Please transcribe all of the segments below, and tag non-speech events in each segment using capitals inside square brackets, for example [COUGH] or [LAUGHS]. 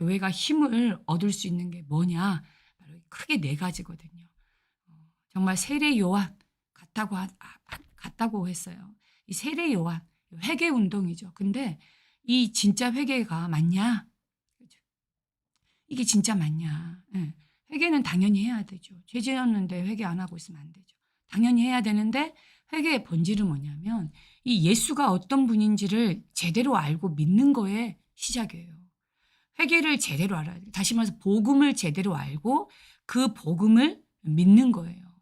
교회가 힘을 얻을 수 있는 게 뭐냐? 바로 크게 네 가지거든요. 어, 정말 세례 요한 같다고 하- 아, 같다고 했어요. 이 세례 요한 회개 운동이죠. 근데 이 진짜 회개가 맞냐? 그죠? 이게 진짜 맞냐? 예. 회개는 당연히 해야 되죠. 죄 지었는데 회개 안 하고 있으면 안 되죠. 당연히 해야 되는데 회개의 본질은 뭐냐면 이 예수가 어떤 분인지를 제대로 알고 믿는 거에 시작이에요. 회개를 제대로 알아야 돼요. 다시 말해서 복음을 제대로 알고 그 복음을 믿는 거예요.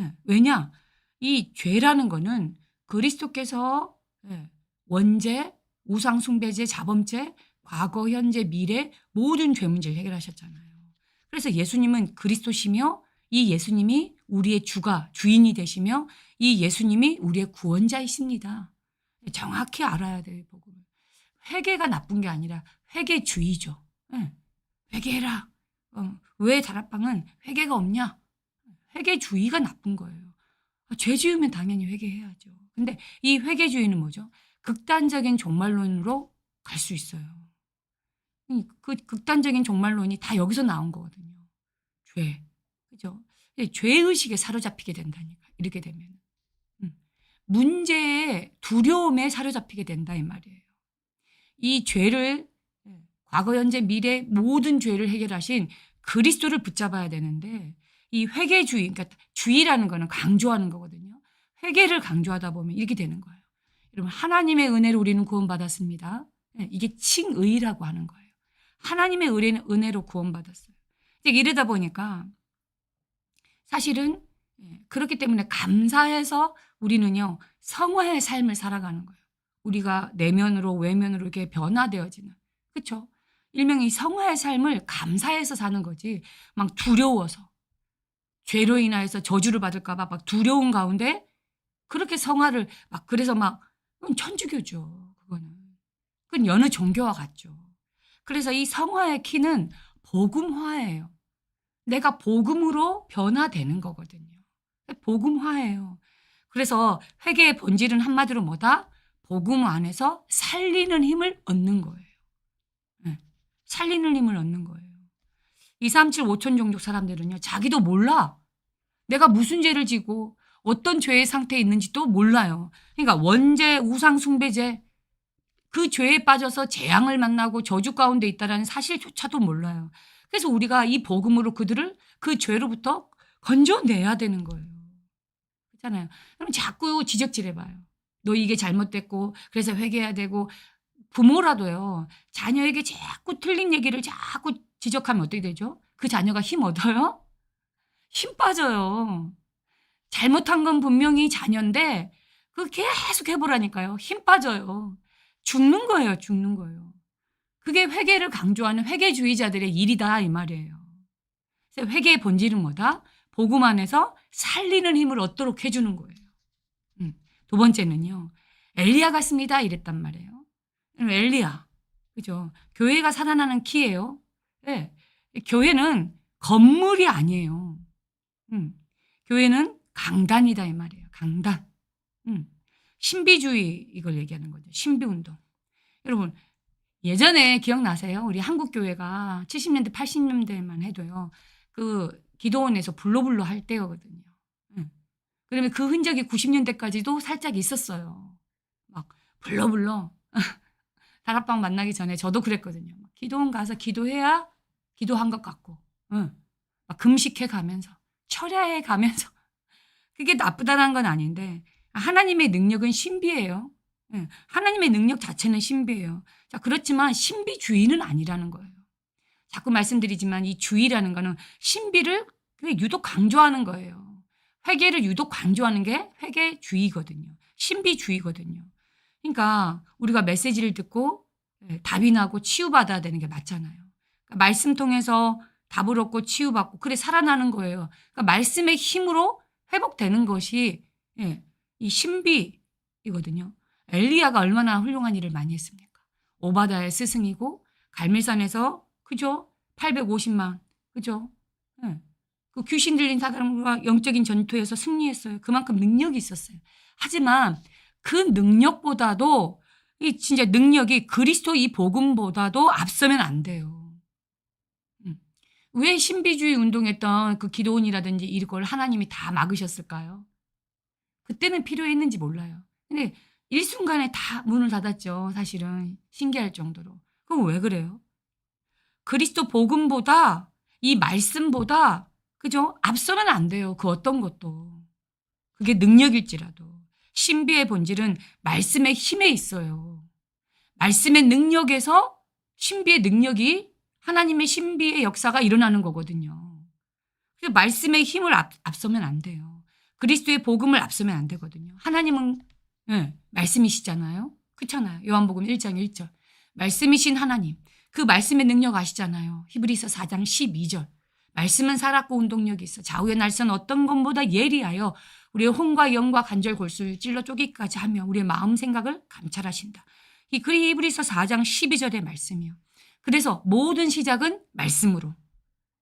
예. 왜냐? 이 죄라는 거는 그리스도께서 예, 원죄, 우상 숭배죄, 자범죄, 과거, 현재, 미래 모든 죄 문제를 해결하셨잖아요. 그래서 예수님은 그리스도시며 이 예수님이 우리의 주가 주인이 되시며 이 예수님이 우리의 구원자이십니다. 정확히 알아야 돼요, 복음을. 회개가 나쁜 게 아니라 회개주의죠. 예. 회개해라. 어, 왜 다락방은 회개가 없냐? 회개주의가 나쁜 거예요. 아, 죄 지으면 당연히 회개해야죠. 근데 이 회개주의는 뭐죠? 극단적인 종말론으로 갈 수 있어요. 이그 극단적인 종말론이 다 여기서 나온 거거든요. 죄. 그죠? 죄의식에 사로잡히게 된다니까. 이렇게 되면. 음. 문제의 두려움에 사로잡히게 된다 이 말이에요. 이 죄를 예, 과거, 현재, 미래 모든 죄를 해결하신 그리스도를 붙잡아야 되는데 이 회개주의, 그러니까 주의라는 거는 강조하는 거거든요. 회개를 강조하다 보면 이렇게 되는 거예요. 여러분 하나님의 은혜로 우리는 구원받았습니다. 예, 이게 칭의라고 하는 거예요. 하나님의 은혜는 은혜로 구원받았어요. 이러다 보니까 사실은 예, 그렇기 때문에 감사해서 우리는요 성화의 삶을 살아가는 거예요. 우리가 내면으로 외면으로 이렇게 변화되어지는 그렇죠? 일명 이 성화의 삶을 감사해서 사는 거지 막 두려워서 죄로 인하여서 저주를 받을까 봐 막 두려운 가운데 그렇게 성화를 막 그래서 막 그건 천주교죠 그거는 그건 여느 종교와 같죠. 그래서 이 성화의 키는 복음화예요. 내가 복음으로 변화되는 거거든요. 복음화예요. 그래서 회개의 본질은 한마디로 뭐다? 복음 안에서 살리는 힘을 얻는 거예요. 네. 살리는 힘을 얻는 거예요. 237 5천 종족 사람들은요, 자기도 몰라. 내가 무슨 죄를 지고 어떤 죄의 상태에 있는지도 몰라요. 그러니까 원죄, 우상 숭배죄, 그 죄에 빠져서 재앙을 만나고 저주 가운데 있다라는 사실조차도 몰라요. 그래서 우리가 이 복음으로 그들을 그 죄로부터 건져내야 되는 거예요. 그렇잖아요. 그럼 자꾸 지적질해 봐요. 너 이게 잘못됐고 그래서 회개해야 되고 부모라도요. 자녀에게 자꾸 틀린 얘기를 자꾸 지적하면 어떻게 되죠? 그 자녀가 힘 얻어요? 힘 빠져요. 잘못한 건 분명히 자녀인데 그 계속 해보라니까요. 힘 빠져요. 죽는 거예요. 죽는 거예요. 그게 회개를 강조하는 회개주의자들의 일이다 이 말이에요. 회개의 본질은 뭐다? 복음 안에서 살리는 힘을 얻도록 해주는 거예요. 음. 두 번째는요. 엘리야 같습니다 이랬단 말이에요. 엘리야, 그죠? 교회가 살아나는 키예요. 네. 교회는 건물이 아니에요. 음. 교회는 강단이다 이 말이에요. 강단. 음. 신비주의 이걸 얘기하는 거죠. 신비 운동. 여러분 예전에 기억나세요? 우리 한국 교회가 70년대 80년대만 해도요. 그 기도원에서 불로불로 할 때거든요. 응. 그러면 그 흔적이 90년대까지도 살짝 있었어요. 막 불러불러 다락방 만나기 전에 저도 그랬거든요. 막 기도원 가서 기도해야 기도한 것 같고, 응. 막 금식해 가면서 철야해 가면서 [LAUGHS] 그게 나쁘다는 건 아닌데 하나님의 능력은 신비해요. 예, 하나님의 능력 자체는 신비해요. 자, 그렇지만 신비주의는 아니라는 거예요. 자꾸 말씀드리지만 이 주의라는 거는 신비를 유독 강조하는 거예요. 회개를 유독 강조하는 게 회개주의거든요. 신비주의거든요. 그러니까 우리가 메시지를 듣고 예, 답이 나고 치유받아야 되는 게 맞잖아요. 그러니까 말씀 통해서 답을 얻고 치유받고 그래 살아나는 거예요. 그러니까 말씀의 힘으로 회복되는 것이 예, 이 신비이거든요. 엘리야가 얼마나 훌륭한 일을 많이 했습니까? 오바다의 스승이고 갈멜산에서 그죠? 850만 그죠? 네. 그 귀신 들린 사람과 영적인 전투에서 승리했어요. 그만큼 능력이 있었어요. 하지만 그 능력보다도 이 진짜 능력이 그리스도 이 복음보다도 앞서면 안 돼요. 왜 신비주의 운동했던 그 기도원이라든지 이걸 하나님이 다 막으셨을까요? 그때는 필요했는지 몰라요. 근데 일순간에 다 문을 닫았죠. 사실은 신기할 정도로. 그럼 왜 그래요? 그리스도 복음보다 이 말씀보다 그죠? 앞서면 안 돼요. 그 어떤 것도. 그게 능력일지라도. 신비의 본질은 말씀의 힘에 있어요. 말씀의 능력에서 신비의 능력이 하나님의 신비의 역사가 일어나는 거거든요. 그래서 말씀의 힘을 앞, 앞서면 안 돼요. 그리스도의 복음을 앞서면 안 되거든요. 하나님은 예, 말씀이시잖아요. 그렇잖아요. 요한복음 1장 1절. 말씀이신 하나님. 그 말씀의 능력 아시잖아요. 히브리서 4장 12절. 말씀은 살았고 운동력이 있어. 좌우의 날선 어떤 것보다 예리하여 우리의 혼과 영과 관절 골수를 찔러 쪼기까지 하며 우리의 마음 생각을 감찰하신다. 이 그리 히브리서 4장 12절의 말씀이요. 그래서 모든 시작은 말씀으로.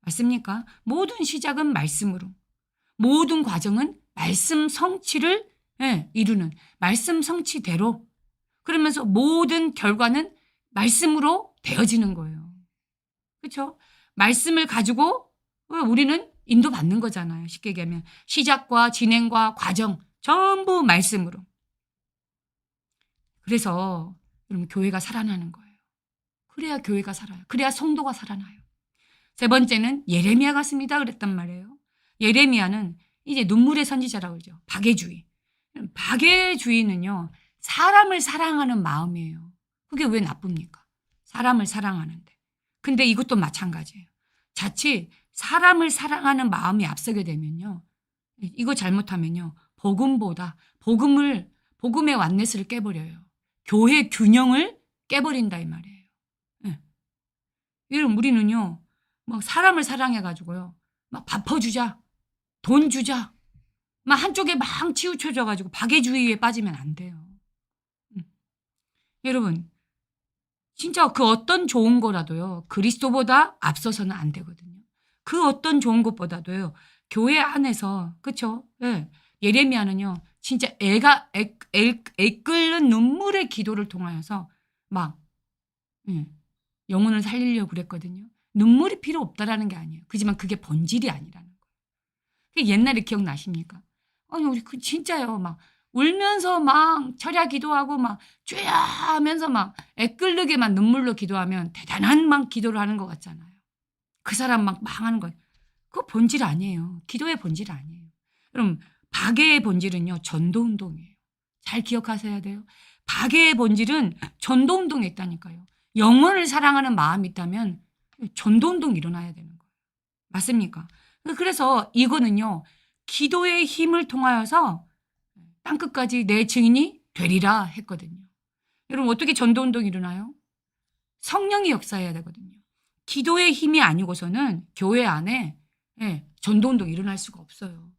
맞습니까? 모든 시작은 말씀으로. 모든 과정은 말씀 성취를 예, 이루는 말씀 성취대로. 그러면서 모든 결과는 말씀으로 되어지는 거예요. 그렇죠? 말씀을 가지고 우리는 인도받는 거잖아요. 쉽게 얘기하면 시작과 진행과 과정 전부 말씀으로. 그래서 여러분 교회가 살아나는 거예요. 그래야 교회가 살아요. 그래야 성도가 살아나요. 세 번째는 예레미야 같습니다. 그랬단 말이에요. 예레미야는 이제 눈물의 선지자라고 그러죠. 박애주의. 박애주의는요. 사람을 사랑하는 마음이에요. 그게 왜 나쁩니까? 사람을 사랑하는데. 근데 이것도 마찬가지예요. 자칫 사람을 사랑하는 마음이 앞서게 되면요. 이거 잘못하면요. 복음보다 복음을 복음의 완넷을 깨버려요. 교회 균형을 깨버린다 이 말이에요. 네. 여러분 우리는요. 막 사람을 사랑해 가지고요. 막 밥퍼 주자. 돈 주자. 막 한쪽에 막 치우쳐져 가지고 박애주의에 빠지면 안 돼요. 음. 여러분 진짜 그 어떤 좋은 거라도요. 그리스도보다 앞서서는 안 되거든요. 그 어떤 좋은 것보다도요. 교회 안에서 그쵸? 예. 예레미야는요. 진짜 애가 애, 애, 애 끓는 눈물의 기도를 통하여서 막 예, 영혼을 살리려고 그랬거든요. 눈물이 필요 없다라는 게 아니에요. 그지만 그게 본질이 아니라는 거예요. 그 옛날에 기억나십니까? 아니 우리 그 진짜요. 막 울면서 막 철야 기도하고 막 주야 하면서 막 애끓르게만 눈물로 기도하면 대단한 막 기도를 하는 것 같잖아요. 그 사람 막 망하는 거. 그거 본질 아니에요. 기도의 본질 아니에요. 그럼 박애의 본질은요. 전도 운동이에요. 잘 기억하셔야 돼요. 박애의 본질은 전도 운동에 있다니까요. 영혼을 사랑하는 마음이 있다면 전도 운동 일어나야 되는 거예요. 맞습니까? 그래서 이거는요. 기도의 힘을 통하여서 땅끝까지 내 증인이 되리라 했거든요. 여러분 어떻게 전도 운동이 일어나요? 성령이 역사해야 되거든요. 기도의 힘이 아니고서는 교회 안에 예, 전도 운동이 일어날 수가 없어요.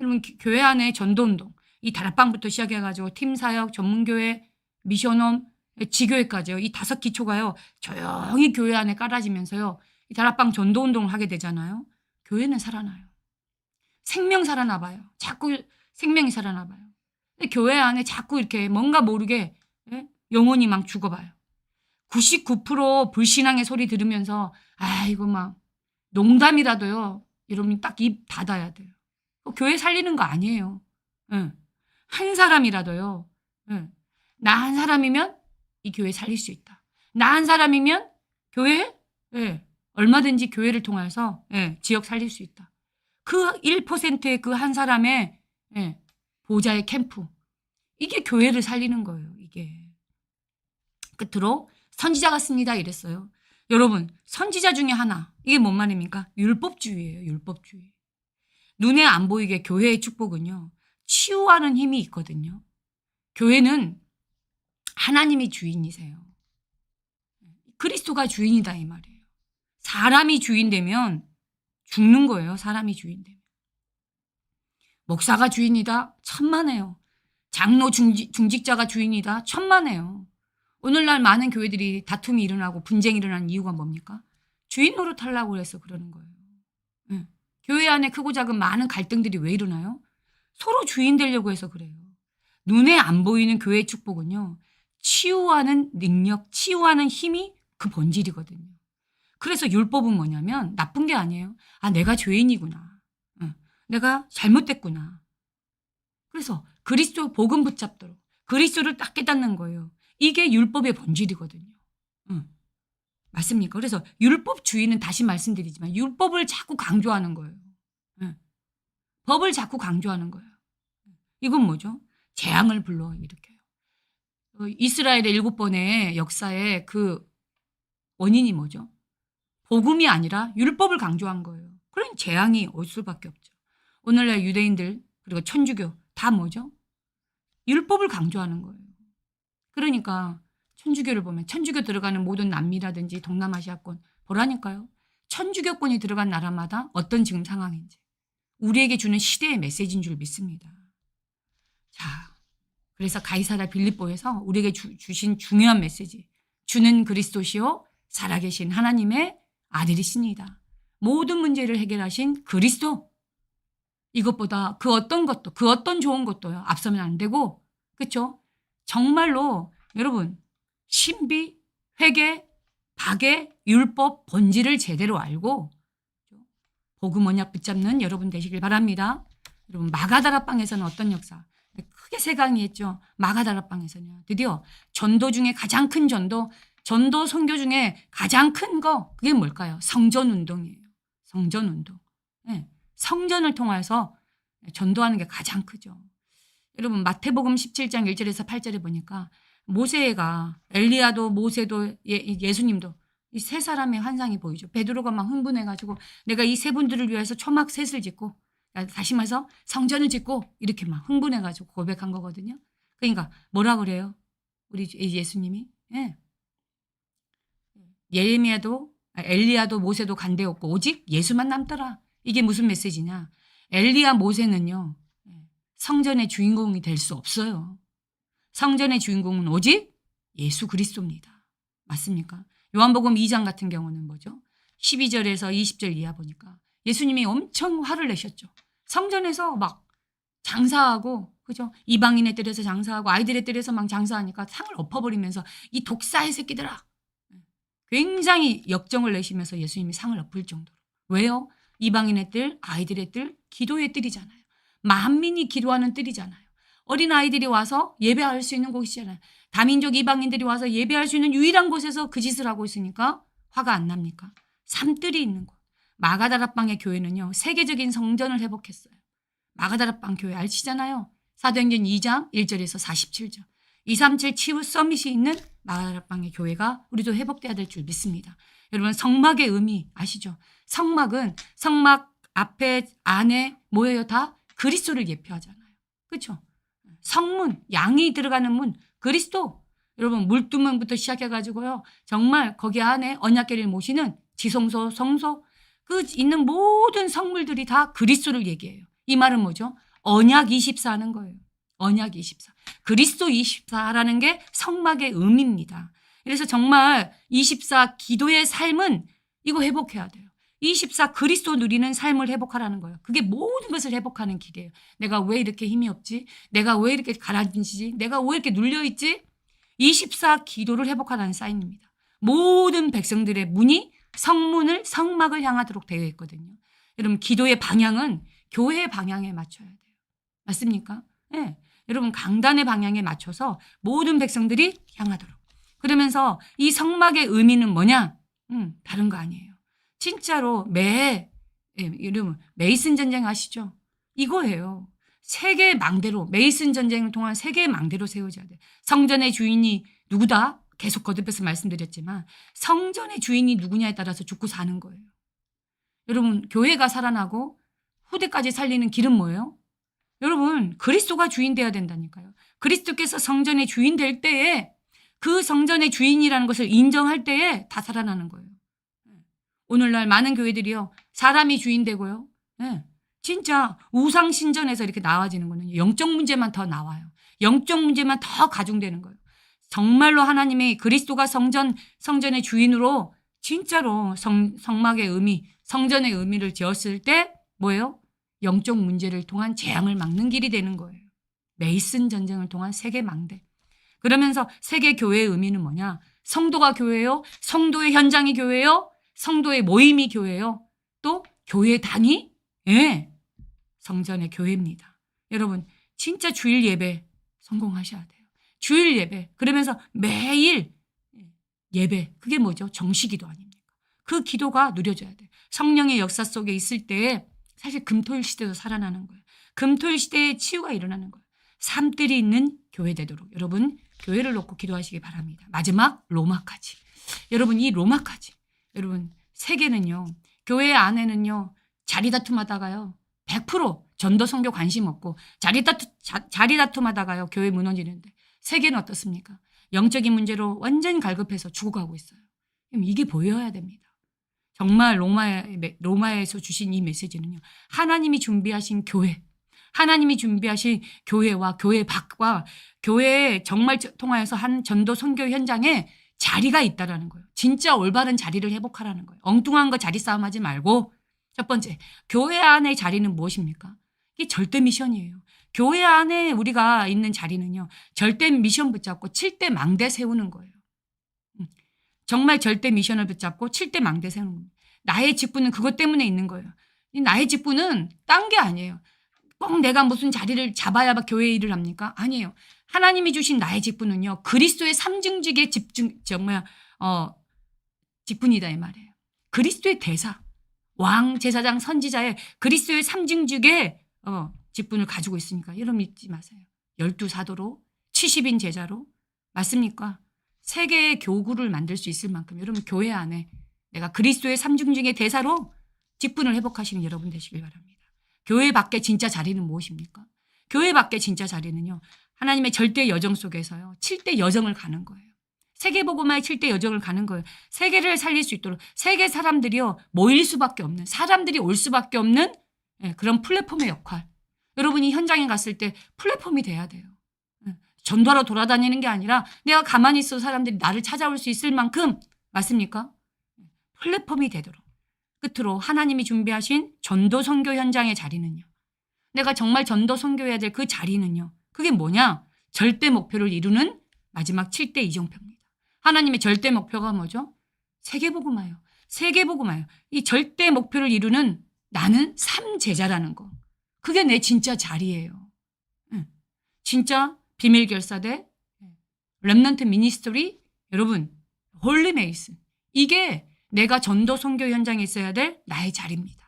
여러분 기- 교회 안에 전도 운동 이 다락방부터 시작해 가지고 팀 사역, 전문교회, 미션홈, 예, 지교회까지요. 이 다섯 기초가요. 조용히 교회 안에 깔아지면서요. 이 다락방 전도 운동을 하게 되잖아요. 교회는 살아나요. 생명 살아나 봐요. 자꾸 생명이 살아나 봐요. 근데 교회 안에 자꾸 이렇게 뭔가 모르게 예? 영혼이 막 죽어봐요. 99% 불신앙의 소리 들으면서 아 이거 막 농담이라도요. 여러분이 딱입 닫아야 돼요. 그거 교회 살리는 거 아니에요. 예. 한 사람이라도요. 예. 나한 사람이면 이 교회 살릴 수 있다. 나 한 사람이면 교회 예. 얼마든지 교회를 통해서 예. 지역 살릴 수 있다. 그 1%의 그 한 사람의 예. 보좌의 캠프. 이게 교회를 살리는 거예요, 이게. 끝으로 선지자 같습니다. 이랬어요. 여러분, 선지자 중에 하나. 이게 뭔 말입니까? 율법주의예요, 율법주의. 눈에 안 보이게 교회의 축복은요, 치유하는 힘이 있거든요. 교회는 하나님이 주인이세요. 그리스도가 주인이다, 이 말이에요. 사람이 주인 되면 죽는 거예요, 사람이 주인 되면. 목사가 주인이다? 천만에요. 장로 중직, 중직자가 주인이다? 천만에요. 오늘날 많은 교회들이 다툼이 일어나고 분쟁이 일어나는 이유가 뭡니까? 주인 노릇 하려고 해서 그러는 거예요. 예. 교회 안에 크고 작은 많은 갈등들이 왜 일어나요? 서로 주인 되려고 해서 그래요. 눈에 안 보이는 교회의 축복은요. 치유하는 능력, 치유하는 힘이 그 본질이거든요. 그래서 율법은 뭐냐면 나쁜 게 아니에요. 아, 내가 죄인이구나. 응. 내가 잘못됐구나. 그래서 그리스도 복음 붙잡도록 그리스도를 딱 깨닫는 거예요. 이게 율법의 본질이거든요. 응. 맞습니까? 그래서 율법주의는 다시 말씀드리지만 율법을 자꾸 강조하는 거예요. 응. 법을 자꾸 강조하는 거예요. 이건 뭐죠? 재앙을 불러 일으켜요. 어, 이스라엘의 일곱 번의 역사의 그 원인이 뭐죠? 복음이 아니라 율법을 강조한 거예요. 그런 재앙이 올 수밖에 없죠. 오늘날 유대인들 그리고 천주교 다 뭐죠? 율법을 강조하는 거예요. 그러니까 천주교를 보면 천주교 들어가는 모든 남미라든지 동남아시아권 보라니까요. 천주교권이 들어간 나라마다 어떤 지금 상황인지 우리에게 주는 시대의 메시지인 줄 믿습니다. 자, 그래서 가이사라 빌립보에서 우리에게 주, 주신 중요한 메시지 주는 그리스도시요 살아계신 하나님의 아들이십니다. 모든 문제를 해결하신 그리스도 이것보다 그 어떤 것도 그 어떤 좋은 것도요 앞서면 안 되고 그렇죠? 정말로 여러분 신비 회개 박의 율법 본질을 제대로 알고 복음 언약 붙잡는 여러분 되시길 바랍니다. 여러분 마가다라방에서는 어떤 역사? 크게 세 강의했죠. 마가다라방에서는요. 드디어 전도 중에 가장 큰 전도, 전도 선교 중에 가장 큰 거 그게 뭘까요? 성전 운동이에요. 성전 운동. 네. 성전을 통해서 전도하는 게 가장 크죠. 여러분 마태복음 17장 1절에서 8절에 보니까 모세가 엘리야도 모세도 예, 예수님도 이 세 사람의 환상이 보이죠. 베드로가 막 흥분해가지고 내가 이 세 분들을 위해서 초막 셋을 짓고 다시 말해서 성전을 짓고 이렇게 막 흥분해가지고 고백한 거거든요. 그러니까 뭐라 그래요? 우리 예수님이 예. 예레미야도 아, 엘리야도 모세도 간대없고 오직 예수만 남더라. 이게 무슨 메시지냐? 엘리야 모세는요 성전의 주인공이 될 수 없어요. 성전의 주인공은 오직 예수 그리스도입니다. 맞습니까? 요한복음 2장 같은 경우는 뭐죠? 12절에서 20절 이하 보니까 예수님이 엄청 화를 내셨죠. 성전에서 막 장사하고 그죠? 이방인의 뜰에서 장사하고 아이들의 뜰에서 막 장사하니까 상을 엎어버리면서 이 독사의 새끼들아 굉장히 역정을 내시면서 예수님이 상을 엎을 정도로 왜요? 이방인의 뜰, 아이들의 뜰, 기도의 뜰이잖아요. 만민이 기도하는 뜰이잖아요. 어린 아이들이 와서 예배할 수 있는 곳이잖아요. 다민족 이방인들이 와서 예배할 수 있는 유일한 곳에서 그 짓을 하고 있으니까 화가 안 납니까? 삼뜰이 있는 곳. 마가다라방의 교회는요. 세계적인 성전을 회복했어요. 마가다라방 교회 아시잖아요. 사도행전 2장 1절에서 47절. 237 치유 서밋이 있는 마가다라방의 교회가 우리도 회복돼야 될 줄 믿습니다. 여러분 성막의 의미 아시죠? 성막은 성막 앞에 안에 뭐예요? 다 그리스도를 예표하잖아요. 그렇죠? 성문, 양이 들어가는 문, 그리스도. 여러분 물두문부터 시작해가지고요. 정말 거기 안에 언약계를 모시는 지성소, 성소, 그 있는 모든 성물들이 다 그리스도를 얘기해요. 이 말은 뭐죠? 언약 24 하는 거예요. 언약 24. 그리스도 24라는 게 성막의 의미입니다. 그래서 정말 24 기도의 삶은 이거 회복해야 돼요. 24 그리스도 누리는 삶을 회복하라는 거예요. 그게 모든 것을 회복하는 길이에요. 내가 왜 이렇게 힘이 없지? 내가 왜 이렇게 가라앉지? 내가 왜 이렇게 눌려있지? 24 기도를 회복하라는 사인입니다. 모든 백성들의 문이 성문을 성막을 향하도록 되어 있거든요. 여러분 기도의 방향은 교회의 방향에 맞춰야 돼요. 맞습니까? 예. 네. 여러분 강단의 방향에 맞춰서 모든 백성들이 향하도록. 그러면서 이 성막의 의미는 뭐냐? 음, 다른 거 아니에요. 진짜로 매 예, 여러분 메이슨 전쟁 아시죠? 이거예요. 세계 망대로 메이슨 전쟁을 통한 세계 망대로 세워져야 돼. 성전의 주인이 누구다? 계속 거듭해서 말씀드렸지만 성전의 주인이 누구냐에 따라서 죽고 사는 거예요. 여러분 교회가 살아나고 후대까지 살리는 길은 뭐예요? 여러분 그리스도가 주인 돼야 된다니까요. 그리스도께서 성전의 주인 될 때에 그 성전의 주인이라는 것을 인정할 때에 다 살아나는 거예요. 오늘날 많은 교회들이요 사람이 주인 되고요. 네. 진짜 우상 신전에서 이렇게 나와지는 거는 영적 문제만 더 나와요. 영적 문제만 더 가중되는 거예요. 정말로 하나님이 그리스도가 성전 성전의 주인으로 진짜로 성, 성막의 의미, 성전의 의미를 지었을 때 뭐예요? 영적 문제를 통한 재앙을 막는 길이 되는 거예요. 메이슨 전쟁을 통한 세계 망대. 그러면서 세계 교회의 의미는 뭐냐? 성도가 교회요? 성도의 현장이 교회요? 성도의 모임이 교회요. 또 교회당이 예. 성전의 교회입니다. 여러분 진짜 주일 예배 성공하셔야 돼요. 주일 예배 그러면서 매일 예배 그게 뭐죠? 정식기도 아닙니까? 그 기도가 누려져야 돼요. 성령의 역사 속에 있을 때 사실 금토일 시대도 살아나는 거예요. 금토일 시대에 치유가 일어나는 거예요. 삶들이 있는 교회 되도록 여러분 교회를 놓고 기도하시기 바랍니다. 마지막 로마까지. 여러분 이 로마까지. 여러분 세계는요. 교회 안에는요. 자리 다툼하다가요. 100% 전도 선교 관심 없고 자리 다투 자, 자리 다툼하다가요. 교회 무너지는데 세계는 어떻습니까? 영적인 문제로 완전 갈급해서 죽어가고 있어요. 이게 보여야 됩니다. 정말 로마에, 로마에서 주신 이 메시지는요. 하나님이 준비하신 교회, 하나님이 준비하신 교회와 교회 밖과 교회에 정말 통하여서 한 전도 선교 현장에 자리가 있다라는 거예요. 진짜 올바른 자리를 회복하라는 거예요. 엉뚱한 거 자리 싸움 하지 말고 첫 번째 교회 안의 자리는 무엇입니까? 이게 절대 미션이에요. 교회 안에 우리가 있는 자리는요. 절대 미션 붙잡고 7대 망대 세우는 거예요. 음. 정말 절대 미션을 붙잡고 7대 망대 세우는 겁니다. 나의 직분은 그것 때문에 있는 거예요. 이 나의 직분은 딴 게 아니에요. 꼭 내가 무슨 자리를 잡아야 교회 일을 합니까? 아니에요. 하나님이 주신 나의 직분은요. 그리스도의 삼중직의 집중 정말 어 직분이다 이 말이에요. 그리스도의 대사, 왕, 제사장, 선지자의 그리스도의 삼중직의 어 직분을 가지고 있으니까 여러분 잊지 마세요. 열두 사도로 70인 제자로 맞습니까? 세계의 교구를 만들 수 있을 만큼 여러분 교회 안에 내가 그리스도의 삼중직의 대사로 직분을 회복하시는 여러분 되시길 바랍니다. 교회 밖에 진짜 자리는 무엇입니까? 교회 밖에 진짜 자리는요. 하나님의 절대 여정 속에서요. 7대 여정을 가는 거예요. 세계보고마의 7대 여정을 가는 거예요. 세계를 살릴 수 있도록 세계 사람들이요. 모일 수밖에 없는 사람들이 올 수밖에 없는 예, 그런 플랫폼의 역할. 여러분이 현장에 갔을 때 플랫폼이 돼야 돼요. 예, 전도하러 돌아다니는 게 아니라 내가 가만히 있어 사람들이 나를 찾아올 수 있을 만큼 맞습니까? 플랫폼이 되도록. 끝으로 하나님이 준비하신 전도 선교 현장의 자리는요. 내가 정말 전도 선교해야 될 그 자리는요. 그게 뭐냐? 절대 목표를 이루는 마지막 7대 이정표입니다. 하나님의 절대 목표가 뭐죠? 세계복음화요. 세계복음화요. 이 절대 목표를 이루는 나는 삼제자라는 거. 그게 내 진짜 자리예요. 응. 진짜 비밀 결사대 렘넌트 미니스터리 여러분 홀리메이스 이게 내가 전도 선교 현장에 있어야 될 나의 자리입니다.